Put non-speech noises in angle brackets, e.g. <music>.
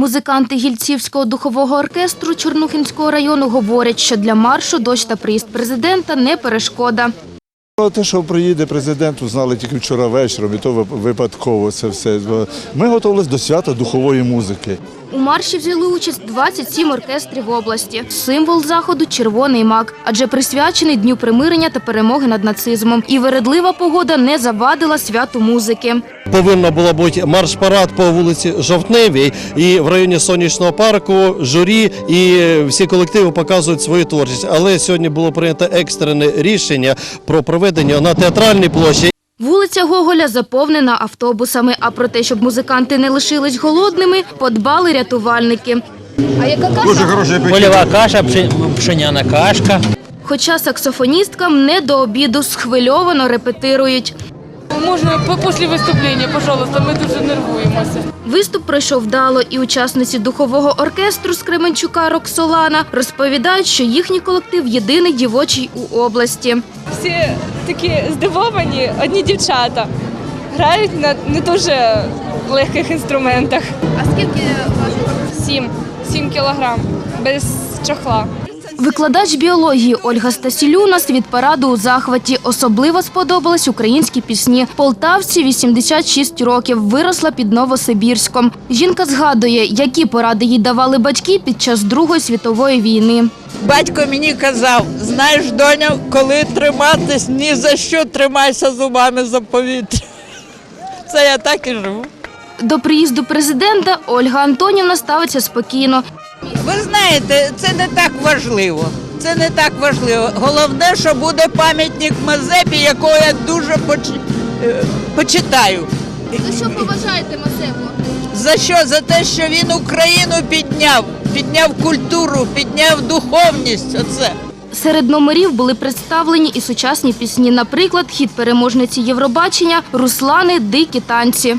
Музиканти Гільцівського духового оркестру Чорнухинського району говорять, що для маршу дощ та приїзд президента не перешкода. Те, що приїде президент, узнали тільки вчора вечором, і то випадково це все. Ми готувалися до свята духової музики. У марші взяли участь 27 оркестрів області. Символ заходу червоний мак, адже присвячений дню примирення та перемоги над нацизмом. І вередлива погода не завадила святу музики. Повинна була бути марш-парад по вулиці Жовтневій і в районі сонячного парку журі і всі колективи показують свою творчість. Але сьогодні було прийнято екстрене рішення про проведення на театральній площі. Вулиця Гоголя заповнена автобусами. А про те, щоб музиканти не лишились голодними, подбали рятувальники. А яка каша? Польова каша, пшен- пшеняна кашка. Хоча саксофоністкам не до обіду схвильовано репетирують. Можна по- після виступлення, пожалуйста, ми дуже нервуємося. Виступ пройшов вдало, і учасниці духового оркестру з Кременчука Роксолана розповідають, що їхній колектив єдиний дівочий у області. всі такі здивовані, одні дівчата. Грають на не дуже легких інструментах. А скільки Сім, сім кілограм без чохла. Викладач біології Ольга Стасілюнас від параду у захваті особливо сподобались українські пісні. Полтавці 86 років виросла під Новосибірськом. Жінка згадує, які поради їй давали батьки під час Другої світової війни. Батько мені казав, знаєш, доня, коли триматись, ні за що тримайся зубами за повітря. <laughs> Це я так і живу. До приїзду президента Ольга Антонівна ставиться спокійно. Ви знаєте, це не так важливо. Це не так важливо. Головне, що буде пам'ятник Мазепі, якого я дуже поч... е, почитаю. За що поважаєте Мазепу? За що? За те, що він Україну підняв, підняв культуру, підняв духовність. Оце. Серед номерів були представлені і сучасні пісні, наприклад, хіт переможниці Євробачення Руслани Дикі танці.